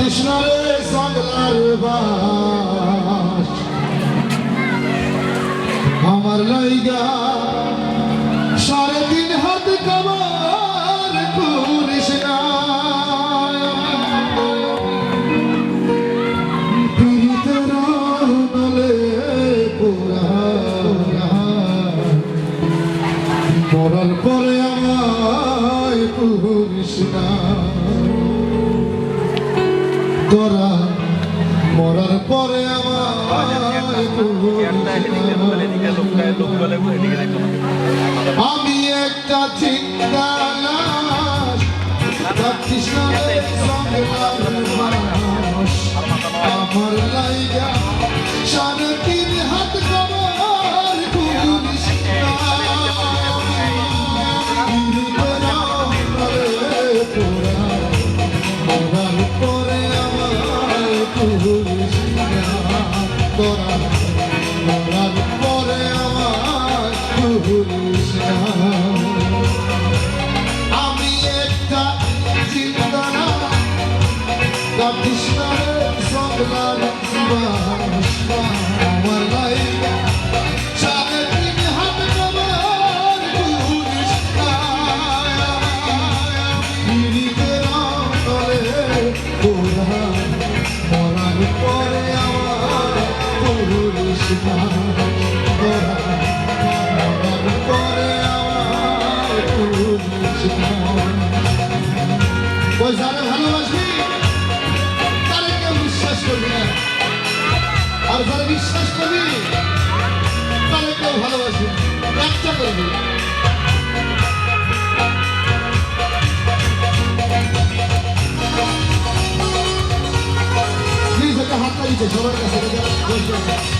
তৃষ্ণারে সাগলার বাস। আমার লাইগা সাড়ে তিন হাত কামার করিস না। পরার পরে আমায় পুরিস না। পরে আমি একটা চিন্তা আমার লাইগা সাড়ে তোরা মরার পরে আমায় করিস না। আমি একটা চিন্তা না কৃষ্ণের সগলার আমার লাইগা সাড়ে ভালোবাসবি তারা কেউ বিশ্বাস করবি না আর যারা বিশ্বাস করবি তারা কেউ ভালোবাসবি একটা করবি হাত তালিছে সবার কাছে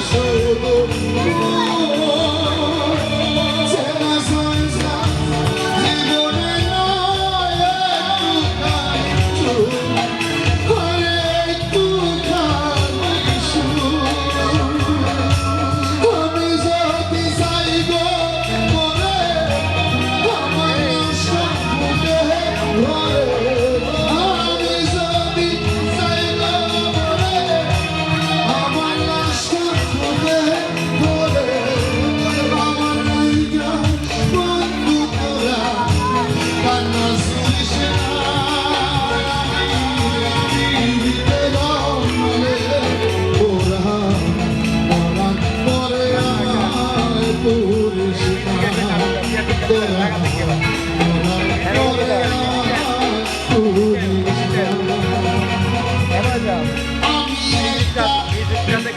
দেখা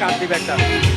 কাট দিবে একটা